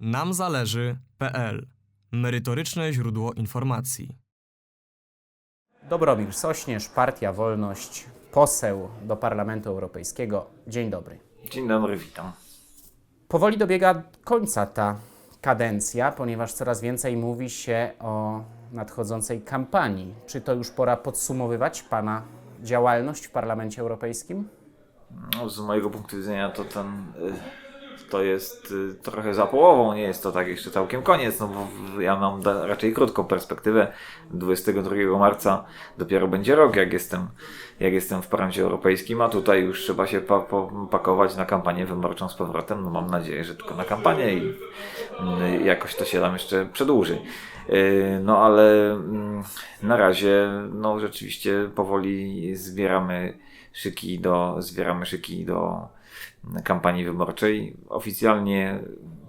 namzależy.pl Merytoryczne źródło informacji. Dobromir Sośnierz, Partia Wolność, poseł do Parlamentu Europejskiego. Dzień dobry. Dzień dobry, witam. Powoli dobiega końca ta kadencja, ponieważ coraz więcej mówi się o nadchodzącej kampanii. Czy to już pora podsumowywać Pana działalność w Parlamencie Europejskim? No, z mojego punktu widzenia to ten, y, to jest y, trochę za połową, nie jest to tak jeszcze całkiem koniec, no bo ja mam raczej krótką perspektywę. 22 marca dopiero będzie rok, jak jestem, jak jestem w Parlamencie Europejskim, a tutaj już trzeba się pa, pakować na kampanię wyborczą z powrotem. No mam nadzieję, że tylko na kampanię i y, jakoś to się tam jeszcze przedłuży. Y, No ale mm, na razie no rzeczywiście powoli zbieramy szyki do, zbieramy szyki do kampanii wyborczej. Oficjalnie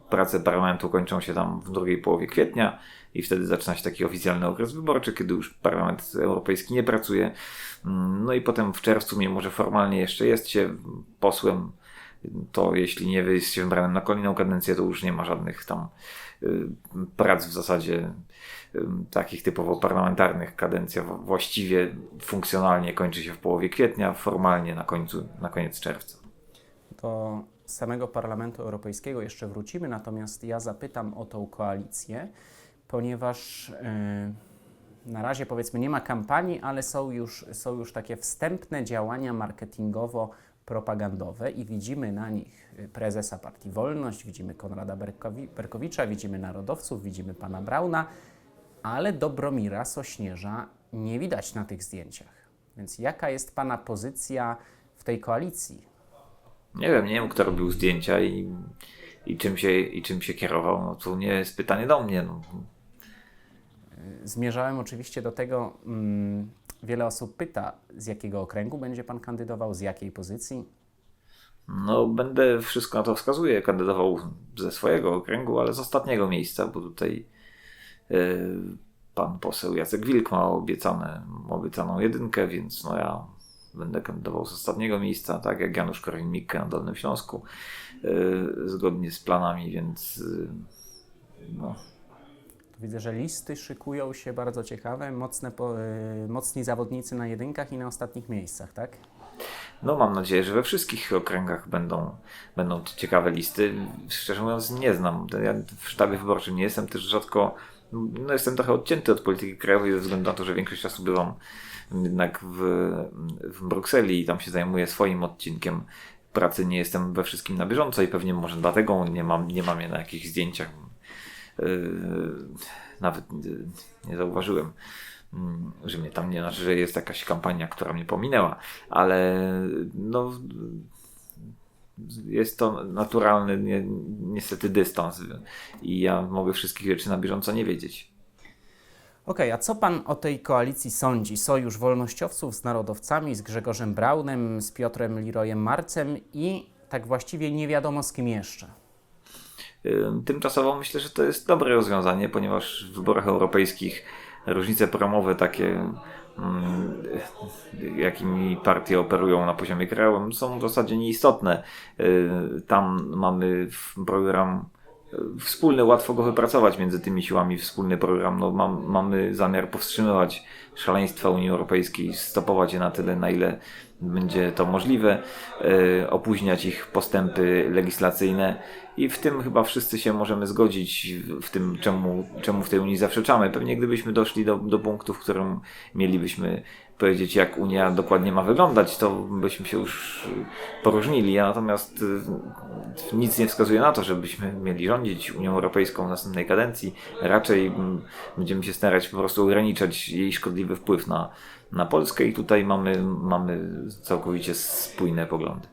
prace parlamentu kończą się tam w drugiej połowie kwietnia i wtedy zaczyna się taki oficjalny okres wyborczy, kiedy już Parlament Europejski nie pracuje. No i potem w czerwcu, mimo że formalnie jeszcze jest się posłem, to jeśli nie jest się wybranym na kolejną kadencję, to już nie ma żadnych tam y, prac w zasadzie y, takich typowo parlamentarnych. Kadencja właściwie funkcjonalnie kończy się w połowie kwietnia, formalnie na końcu, na koniec czerwca. Do samego Parlamentu Europejskiego jeszcze wrócimy, natomiast ja zapytam o tą koalicję, ponieważ yy, na razie powiedzmy nie ma kampanii, ale są już, są już takie wstępne działania marketingowo-propagandowe i widzimy na nich prezesa Partii Wolność, widzimy Konrada Berkowi- Berkowicza, widzimy narodowców, widzimy pana Brauna, ale Dobromira Sośnierza nie widać na tych zdjęciach. Więc jaka jest pana pozycja w tej koalicji? Nie wiem, nie wiem kto robił zdjęcia i, i, czym, się, i czym się kierował. No to nie jest pytanie do mnie. No. Zmierzałem oczywiście do tego, mm, wiele osób pyta, z jakiego okręgu będzie pan kandydował, z jakiej pozycji. No, będę, wszystko na to wskazuje, kandydował ze swojego okręgu, ale z ostatniego miejsca, bo tutaj e, pan poseł Jacek Wilk ma obiecane, obiecaną jedynkę, więc no ja będę kandydował z ostatniego miejsca, tak jak Janusz Korwin-Mikke na Dolnym Śląsku, e, zgodnie z planami, więc e, no, widzę, że listy szykują się bardzo ciekawe, mocne po, y, mocni zawodnicy na jedynkach i na ostatnich miejscach, tak? No, mam nadzieję, że we wszystkich okręgach będą, będą ciekawe listy. Szczerze mówiąc, nie znam. Ja w sztabie wyborczym nie jestem też rzadko. No, jestem trochę odcięty od polityki krajowej ze względu na to, że większość czasu bywam jednak w, w Brukseli i tam się zajmuję swoim odcinkiem pracy. Nie jestem we wszystkim na bieżąco i pewnie może dlatego nie mam, nie mam je na jakichś zdjęciach. Yy, nawet yy, nie zauważyłem mm, że mnie tam nie znaczy, że jest jakaś kampania, która mnie pominęła, ale no jest to naturalny nie, niestety dystans i ja mogę wszystkich rzeczy na bieżąco nie wiedzieć. Okej, a co pan o tej koalicji sądzi? Sojusz wolnościowców z narodowcami, z Grzegorzem Braunem, z Piotrem Lirojem Marcem i tak właściwie nie wiadomo z kim jeszcze. Ym, Tymczasowo myślę, że to jest dobre rozwiązanie, ponieważ w wyborach europejskich różnice promowe takie, jakimi partie operują na poziomie krajowym, są w zasadzie nieistotne. Yy, Tam mamy program yy, wspólny, łatwo go wypracować między tymi siłami, wspólny program. No, mam, mamy zamiar powstrzymywać szaleństwa Unii Europejskiej, stopować je na tyle, na ile będzie to możliwe, yy, opóźniać ich postępy legislacyjne i w tym chyba wszyscy się możemy zgodzić, w- tym czemu, czemu w tej Unii zaprzeczamy. Pewnie gdybyśmy doszli do, do punktu, w którym mielibyśmy powiedzieć, jak Unia dokładnie ma wyglądać, to byśmy się już poróżnili. Natomiast y, nic nie wskazuje na to, żebyśmy mieli rządzić Unią Europejską w następnej kadencji. Raczej mm, będziemy się starać po prostu ograniczać jej szkodliwy wpływ na, na Polskę i tutaj mamy, mamy całkowicie spójne poglądy.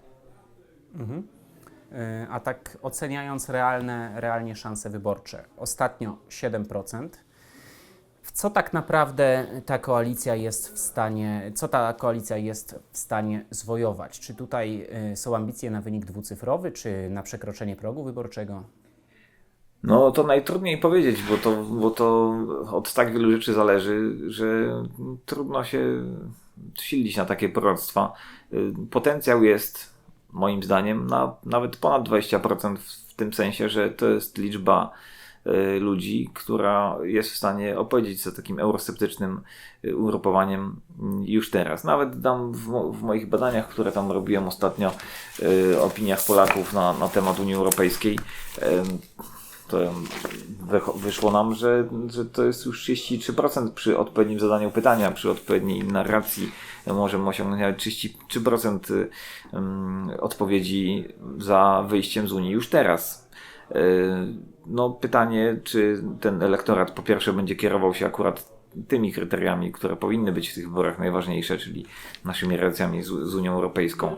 Y, A tak oceniając realne, realnie szanse wyborcze, ostatnio 7%. W co tak naprawdę ta koalicja jest w stanie, co ta koalicja jest w stanie zwojować? Czy tutaj y, są ambicje na wynik dwucyfrowy, czy na przekroczenie progu wyborczego? No to najtrudniej powiedzieć, bo to, bo to od tak wielu rzeczy zależy, że trudno się silić na takie proroctwa. Y, Potencjał jest moim zdaniem na nawet ponad 20% w tym sensie, że to jest liczba y, ludzi, która jest w stanie opowiedzieć za takim eurosceptycznym y, ugrupowaniem już teraz. Nawet tam w, w moich badaniach, które tam robiłem ostatnio, opiniach Polaków na, na temat Unii Europejskiej, to wyszło nam, że, że to jest już 33% przy odpowiednim zadaniu pytania, przy odpowiedniej narracji możemy osiągnąć nawet 33% y, ym, odpowiedzi za wyjściem z Unii już teraz. Y, No pytanie, czy ten elektorat po pierwsze będzie kierował się akurat tymi kryteriami, które powinny być w tych wyborach najważniejsze, czyli naszymi relacjami z, z Unią Europejską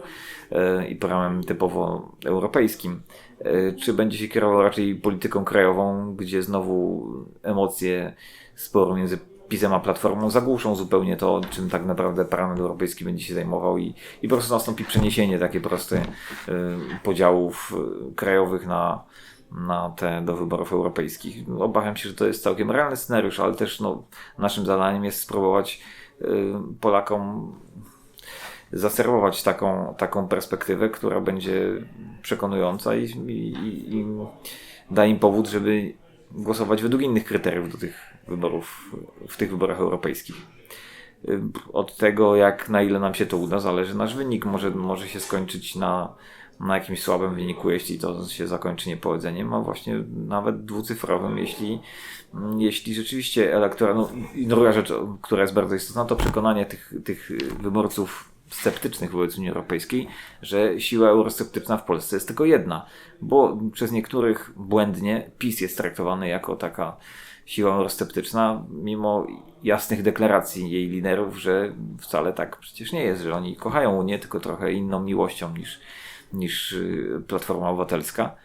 y, i prawem typowo europejskim, y, czy będzie się kierował raczej polityką krajową, gdzie znowu emocje sporu między PiSem a Platformą zagłuszą zupełnie to, czym tak naprawdę Parlament Europejski będzie się zajmował i, i po prostu nastąpi przeniesienie takie proste y, podziałów krajowych na, na te do wyborów europejskich. Obawiam się, że to jest całkiem realny scenariusz, ale też no, naszym zadaniem jest spróbować y, Polakom zaserwować taką, taką perspektywę, która będzie przekonująca i, i, i, i da im powód, żeby głosować według innych kryteriów do tych wyborów, w tych wyborach europejskich. Y, Od tego, jak na ile nam się to uda, zależy nasz wynik. Może, może się skończyć na, na jakimś słabym wyniku, jeśli to się zakończy niepowodzeniem, a właśnie nawet dwucyfrowym, jeśli, jeśli rzeczywiście elektorat. No, i druga rzecz, która jest bardzo istotna, to przekonanie tych, tych wyborców sceptycznych wobec Unii Europejskiej, że siła eurosceptyczna w Polsce jest tylko jedna, bo przez niektórych błędnie PiS jest traktowany jako taka siła eurosceptyczna, mimo jasnych deklaracji jej liderów, że wcale tak przecież nie jest, że oni kochają Unię, tylko trochę inną miłością niż, niż y, Platforma Obywatelska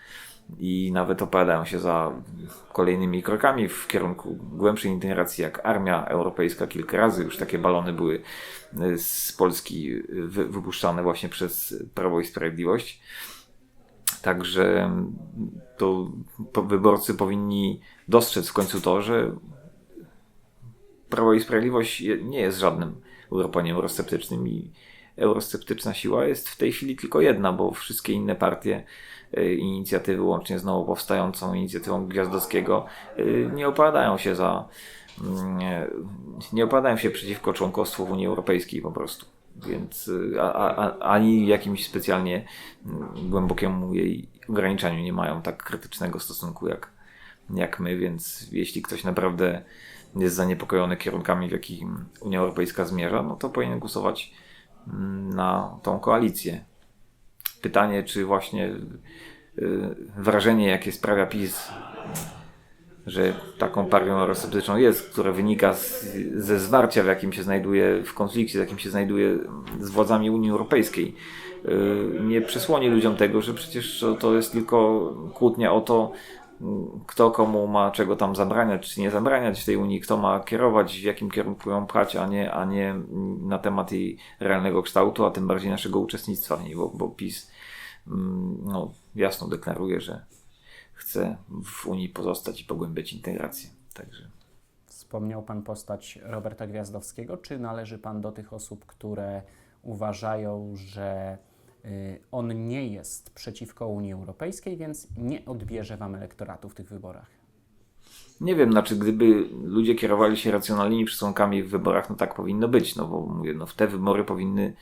i nawet opowiadają się za kolejnymi krokami w kierunku głębszej integracji, jak armia europejska. Kilka razy już takie balony były y, z Polski wy, wypuszczane właśnie przez Prawo i Sprawiedliwość. Także to po- wyborcy powinni dostrzec w końcu to, że Prawo i Sprawiedliwość nie jest żadnym ugrupowaniem eurosceptycznym i eurosceptyczna siła jest w tej chwili tylko jedna, bo wszystkie inne partie y, inicjatywy, łącznie z nowo powstającą inicjatywą Gwiazdowskiego, y, nie opowiadają się za mm, nie, nie opowiadają się przeciwko członkostwu w Unii Europejskiej po prostu. Więc a, a, ani jakimś specjalnie mm, głębokiemu jej ograniczaniu nie mają tak krytycznego stosunku jak, jak my, więc jeśli ktoś naprawdę jest zaniepokojony kierunkami, w jakim Unia Europejska zmierza, no to powinien głosować na tą koalicję. Pytanie, czy właśnie y, wrażenie, jakie sprawia PiS, że taką partią eurosceptyczną jest, które wynika z, ze zwarcia, w jakim się znajduje, w konflikcie, w jakim się znajduje z władzami Unii Europejskiej, y, nie przesłoni ludziom tego, że przecież to jest tylko kłótnia o to, kto komu ma czego tam zabraniać, czy nie zabraniać w tej Unii, kto ma kierować, w jakim kierunku ją pchać, a nie, a nie na temat jej realnego kształtu, a tym bardziej naszego uczestnictwa w niej, bo, bo PiS mm, no, jasno deklaruje, że chce w Unii pozostać i pogłębiać integrację. Także Wspomniał Pan postać Roberta Gwiazdowskiego. Czy należy Pan do tych osób, które uważają, że on nie jest przeciwko Unii Europejskiej, więc nie odbierze Wam elektoratu w tych wyborach? Nie wiem, znaczy gdyby ludzie kierowali się racjonalnymi przesłankami w wyborach, no tak powinno być, no bo mówię, no te wybory powinny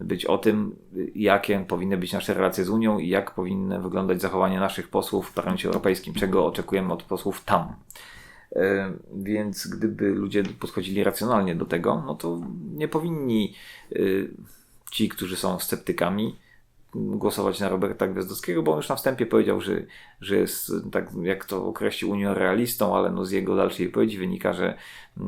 być o tym, jakie powinny być nasze relacje z Unią i jak powinny wyglądać zachowanie naszych posłów w Parlamencie Europejskim, czego oczekujemy od posłów tam. E, Więc gdyby ludzie podchodzili racjonalnie do tego, no to nie powinni y, ci, którzy są sceptykami, głosować na Roberta Gwiazdowskiego, bo on już na wstępie powiedział, że, że jest, tak jak to określił, uniorealistą, ale no z jego dalszej wypowiedzi wynika, że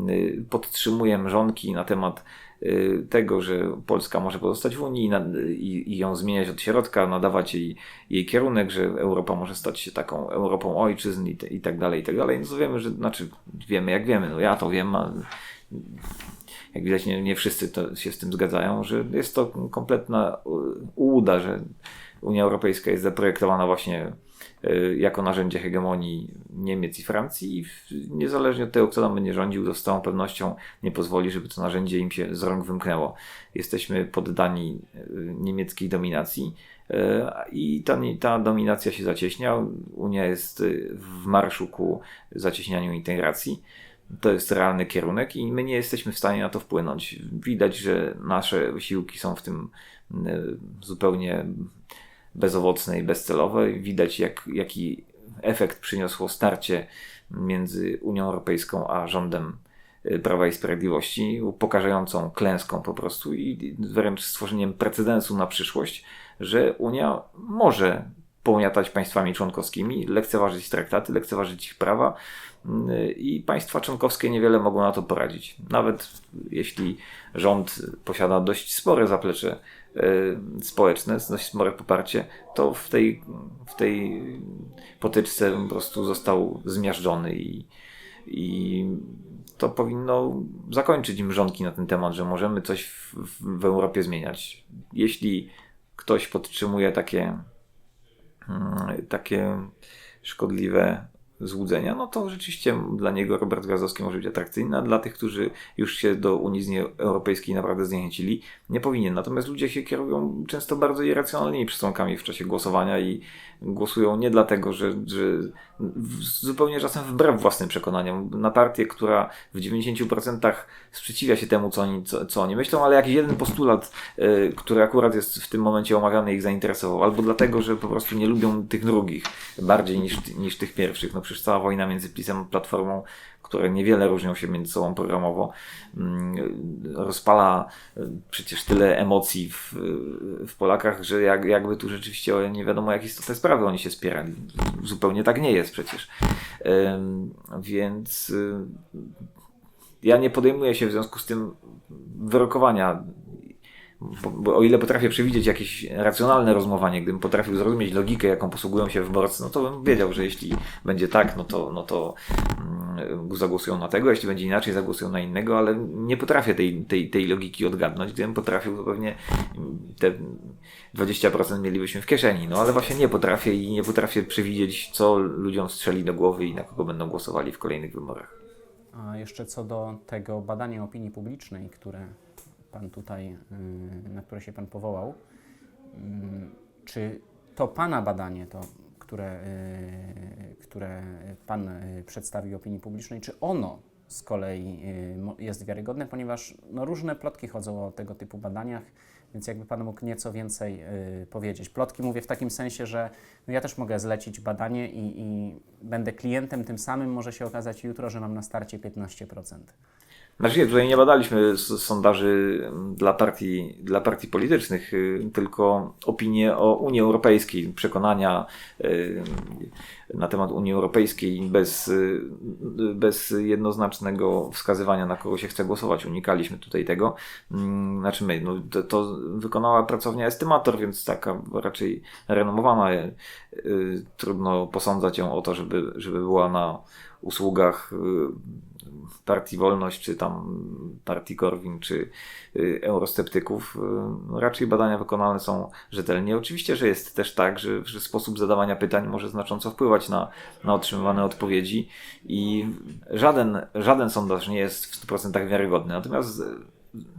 y, podtrzymuje mrzonki na temat y, tego, że Polska może pozostać w Unii i, ją zmieniać od środka, nadawać jej, jej kierunek, że Europa może stać się taką Europą ojczyzn i, te, i tak dalej, i tak dalej. No to wiemy, że, znaczy wiemy jak wiemy, no ja to wiem, a jak widać nie, nie wszyscy to się z tym zgadzają, że jest to kompletna ułuda, że Unia Europejska jest zaprojektowana właśnie y, jako narzędzie hegemonii Niemiec i Francji i niezależnie od tego, kto tam będzie rządził, to z całą pewnością nie pozwoli, żeby to narzędzie im się z rąk wymknęło. Jesteśmy poddani y, niemieckiej dominacji, E, I ta, ta dominacja się zacieśnia. Unia jest w marszu ku zacieśnianiu integracji. To jest realny kierunek i my nie jesteśmy w stanie na to wpłynąć. Widać, że nasze wysiłki są w tym y, zupełnie bezowocne i bezcelowe. Widać, jak, jaki efekt przyniosło starcie między Unią Europejską a rządem y, Prawa i Sprawiedliwości, upokarzającą klęską po prostu i wręcz stworzeniem precedensu na przyszłość, że Unia może pomiatać państwami członkowskimi, lekceważyć traktaty, lekceważyć ich prawa y, i państwa członkowskie niewiele mogą na to poradzić. Nawet jeśli rząd posiada dość spore zaplecze y, społeczne, dość spore poparcie, to w tej, w tej potyczce po prostu został zmiażdżony i, i to powinno zakończyć mrzonki na ten temat, że możemy coś w, w Europie zmieniać. Jeśli ktoś podtrzymuje takie, mm, takie szkodliwe złudzenia, no to rzeczywiście dla niego Robert Gazowski może być atrakcyjny, a dla tych, którzy już się do Unii Europejskiej naprawdę zniechęcili, nie powinien. Natomiast ludzie się kierują często bardzo irracjonalnymi przesłankami w czasie głosowania i głosują nie dlatego, że, że zupełnie czasem wbrew własnym przekonaniom na partię, która w 90% sprzeciwia się temu, co oni, co, co oni myślą, ale jakiś jeden postulat, y, który akurat jest w tym momencie omawiany ich zainteresował, albo dlatego, że po prostu nie lubią tych drugich bardziej niż, niż tych pierwszych. No przecież cała wojna między PiSem a Platformą które niewiele różnią się między sobą programowo, mm, rozpala y, przecież tyle emocji w, w Polakach, że jak, jakby tu rzeczywiście nie wiadomo jak istotne sprawy oni się spierali. Zupełnie tak nie jest przecież. Więc y, ja nie podejmuję się w związku z tym wyrokowania bo, bo, o ile potrafię przewidzieć jakieś racjonalne rozmowanie, gdybym potrafił zrozumieć logikę, jaką posługują się wyborcy, no to bym wiedział, że jeśli będzie tak, no to, no to mm, zagłosują na tego, jeśli będzie inaczej, zagłosują na innego, ale nie potrafię tej, tej, tej logiki odgadnąć. Gdybym potrafił, to pewnie te 20% mielibyśmy w kieszeni. No ale właśnie nie potrafię i nie potrafię przewidzieć, co ludziom strzeli do głowy i na kogo będą głosowali w kolejnych wyborach. A jeszcze co do tego badania opinii publicznej, które Pan tutaj, y, na które się Pan powołał, mm, czy to Pana badanie, to, które, y, które Pan y, przedstawił opinii publicznej, czy ono z kolei jest wiarygodne, ponieważ no, różne plotki chodzą o tego typu badaniach, więc jakby Pan mógł nieco więcej powiedzieć. Plotki mówię w takim sensie, że no, ja też mogę zlecić badanie i, i będę klientem tym samym, może się okazać jutro, że mam na starcie 15%. Znaczy tutaj nie badaliśmy sondaży dla partii, dla partii politycznych, y, tylko opinie o Unii Europejskiej, przekonania y, na temat Unii Europejskiej bez, y, bez jednoznacznego wskazywania, na kogo się chce głosować. Unikaliśmy tutaj tego. Mm, znaczy my, no, to, to wykonała pracownia Estymator, więc taka raczej renomowana. Trudno posądzać ją o to, żeby, żeby była na usługach partii Wolność, czy tam partii Korwin, czy y, eurosceptyków. Y, raczej badania wykonane są rzetelnie. Oczywiście, że jest też tak, że, że sposób zadawania pytań może znacząco wpływać na, na otrzymywane odpowiedzi i żaden, żaden sondaż nie jest w 100% wiarygodny. Natomiast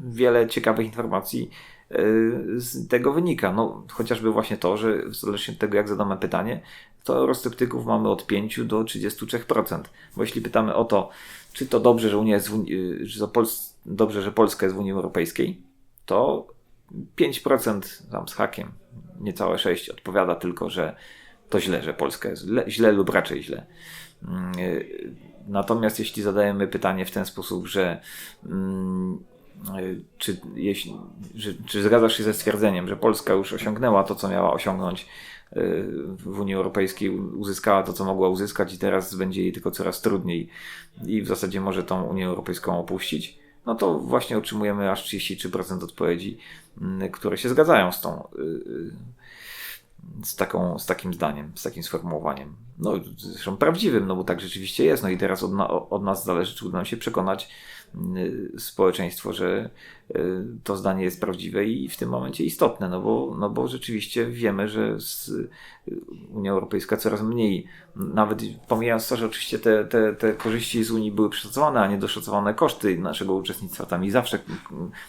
wiele ciekawych informacji y, z tego wynika. No, chociażby właśnie to, że w zależności od tego, jak zadamy pytanie, to eurosceptyków mamy od 5 do 33%. Bo jeśli pytamy o to, czy to dobrze, że Unia jest Unii, że to Pols dobrze, że Polska jest w Unii Europejskiej, to 5% tam z hakiem, niecałe 6 odpowiada tylko, że to źle, że Polska jest źle, źle lub raczej źle. Mm, y, natomiast jeśli zadajemy pytanie w ten sposób, że mm, y, czy, jeśli, czy zgadzasz się ze stwierdzeniem, że Polska już osiągnęła to, co miała osiągnąć w Unii Europejskiej uzyskała to, co mogła uzyskać i teraz będzie jej tylko coraz trudniej i w zasadzie może tą Unię Europejską opuścić, no to właśnie otrzymujemy aż 33% odpowiedzi, mm, które się zgadzają z tą y, y, z, taką, z takim zdaniem, z takim sformułowaniem. No, zresztą prawdziwym, no bo tak rzeczywiście jest. No i teraz od, na, od nas zależy, czy uda nam się przekonać Y, społeczeństwo, że y, to zdanie jest prawdziwe i w tym momencie istotne, no bo, no bo rzeczywiście wiemy, że y, Unia Europejska coraz mniej, nawet pomijając to, że oczywiście te, te, te korzyści z Unii były przeszacowane, a niedoszacowane koszty naszego uczestnictwa tam i zawsze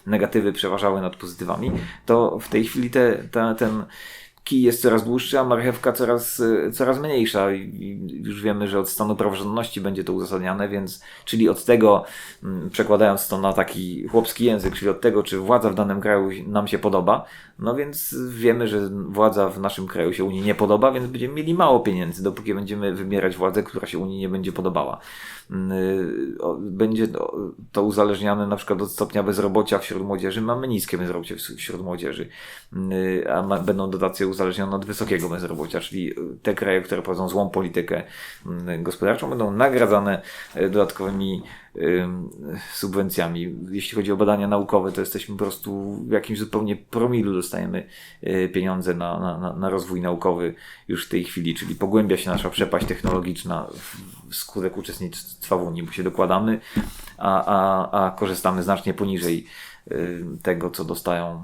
negatywy przeważały nad pozytywami, to w tej chwili te, te, ten kij jest coraz dłuższy, a marchewka coraz, y, coraz mniejsza. I już wiemy, że od stanu praworządności będzie to uzasadniane, więc czyli od tego, mm, przekładając to na taki chłopski język, czyli od tego, czy władza w danym kraju nam się podoba, no więc wiemy, że władza w naszym kraju się Unii nie podoba, więc będziemy mieli mało pieniędzy, dopóki będziemy wybierać władzę, która się Unii nie będzie podobała. Mm, y, Będzie to- uzależniane na przykład od stopnia bezrobocia wśród młodzieży. Mamy niskie bezrobocie wśród- młodzieży, y, a będą dotacje uzależnione od wysokiego bezrobocia, czyli y, te kraje, które prowadzą złą politykę y, gospodarczą, będą nagradzane y, dodatkowymi subwencjami. Jeśli chodzi o badania naukowe, to jesteśmy po prostu w jakimś zupełnie promilu dostajemy y, pieniądze na, na, na- rozwój naukowy już w tej chwili, czyli pogłębia się nasza przepaść technologiczna wskutek uczestnictwa w Unii, bo się dokładamy, a, a, a korzystamy znacznie poniżej tego, co dostają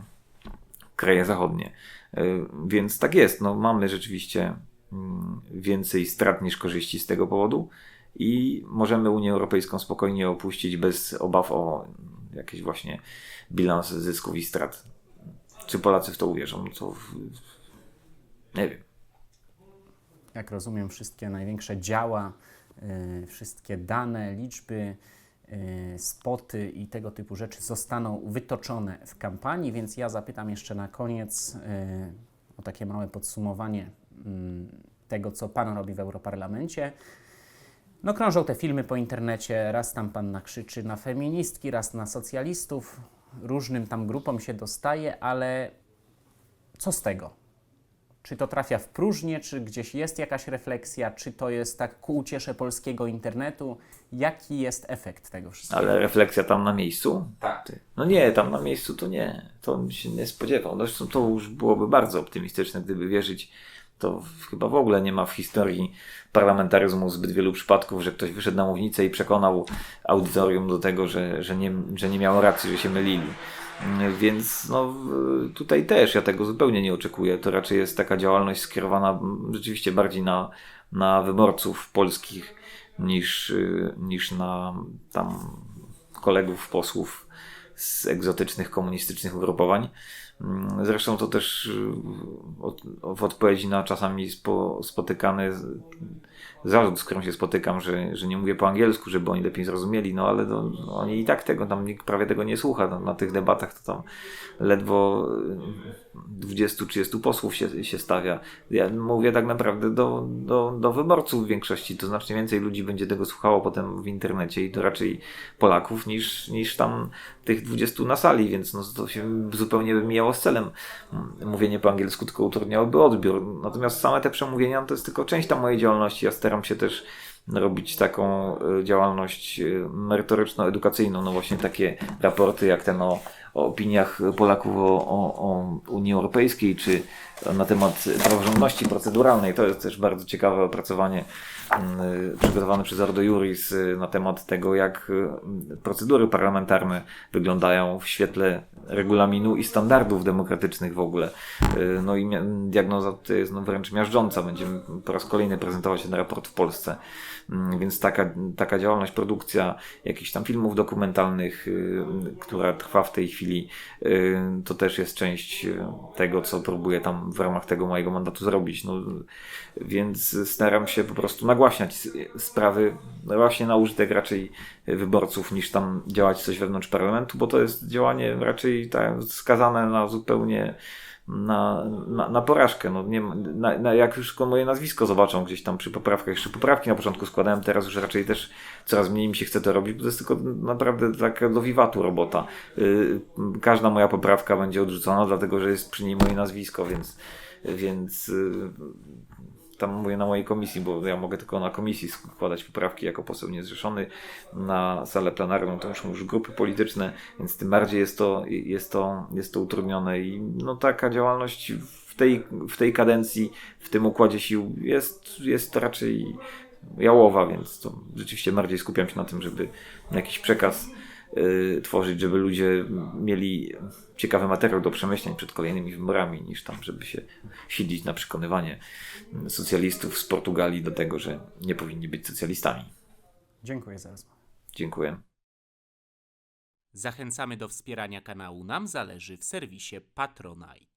kraje zachodnie. Y, Więc tak jest, no, mamy rzeczywiście mm, więcej strat niż korzyści z tego powodu i możemy Unię Europejską spokojnie opuścić bez obaw o jakieś właśnie bilans zysków i strat. Czy Polacy w to uwierzą? No to nie wiem. Jak rozumiem, wszystkie największe działa, y, wszystkie dane, liczby, spoty i tego typu rzeczy zostaną wytoczone w kampanii, więc ja zapytam jeszcze na koniec y, o takie małe podsumowanie mm, tego, co Pan robi w Europarlamencie. No krążą te filmy po internecie, raz tam Pan nakrzyczy na feministki, raz na socjalistów, różnym tam grupom się dostaje, ale co z tego? Czy to trafia w próżnię, czy gdzieś jest jakaś refleksja, czy to jest tak ku uciesze polskiego internetu? Jaki jest efekt tego wszystkiego? Ale refleksja tam na miejscu? Tak. Ty. No nie, tam na miejscu to nie. To bym się nie spodziewał. Zresztą to już byłoby bardzo optymistyczne, gdyby wierzyć. To chyba w ogóle nie ma w historii parlamentaryzmu zbyt wielu przypadków, że ktoś wyszedł na mównicę i przekonał audytorium do tego, że, że, nie, że nie miało racji, że się mylili. Więc no, tutaj też ja tego zupełnie nie oczekuję. To raczej jest taka działalność skierowana rzeczywiście bardziej na, na wyborców polskich niż, niż na tam kolegów, posłów z egzotycznych komunistycznych ugrupowań. Mm, Zresztą to też y, w odpowiedzi na czasami spo, spotykany zarzut, z którym się spotykam, że, że nie mówię po angielsku, żeby oni lepiej zrozumieli, no ale no, oni i tak tego, tam nikt prawie tego nie słucha. No, na tych debatach to tam ledwo 20-30 posłów się, się stawia. Ja mówię tak naprawdę do, do, do wyborców w większości, to znacznie więcej ludzi będzie tego słuchało potem w internecie i to raczej Polaków niż, niż tam tych 20 na sali, więc no, to się zupełnie by mijało z celem. Mm, Mówienie po angielsku tylko utrudniałoby odbiór. Natomiast same te przemówienia no, to jest tylko część tam mojej działalności. Ja staram się też robić taką y, działalność y, merytoryczno-edukacyjną, no właśnie takie raporty jak ten o, o opiniach Polaków o, o, o Unii Europejskiej, czy na temat praworządności proceduralnej. To jest też bardzo ciekawe opracowanie mm, przygotowane przez Ordo Juris y, na temat tego, jak y, procedury parlamentarne wyglądają w świetle regulaminu i standardów demokratycznych w ogóle. Y, No i diagnoza tutaj jest no wręcz miażdżąca. Będziemy po raz kolejny prezentować ten raport w Polsce. Mm, Więc taka, taka działalność, produkcja jakichś tam filmów dokumentalnych, y, która trwa w tej chwili, y, to też jest część y, tego, co próbuję tam w ramach tego mojego mandatu zrobić. No, więc staram się po prostu nagłaśniać sprawy właśnie na użytek raczej wyborców, niż tam działać coś wewnątrz parlamentu, bo to jest działanie raczej tak skazane na zupełnie na, na, na porażkę. No, nie, na, na, jak już moje nazwisko zobaczą gdzieś tam przy poprawkach, jeszcze poprawki na początku składałem, teraz już raczej też coraz mniej mi się chce to robić, bo to jest tylko naprawdę taka do wiwatu robota. Yy, każda moja poprawka będzie odrzucona, dlatego że jest przy niej moje nazwisko, więc, więc yy, tam mówię na mojej komisji, bo ja mogę tylko na komisji składać poprawki jako poseł niezrzeszony. Na salę plenarną to muszą już grupy polityczne, więc tym bardziej jest to, jest to, jest to utrudnione i no taka działalność w tej, w tej kadencji, w tym układzie sił jest, jest raczej jałowa, więc to rzeczywiście bardziej skupiam się na tym, żeby jakiś przekaz y, tworzyć, żeby ludzie mieli ciekawy materiał do przemyśleń przed kolejnymi wyborami, niż tam, żeby się silić na przekonywanie socjalistów z Portugalii do tego, że nie powinni być socjalistami. Dziękuję za rozmowę. Dziękuję. Zachęcamy do wspierania kanału Nam Zależy w serwisie Patronite.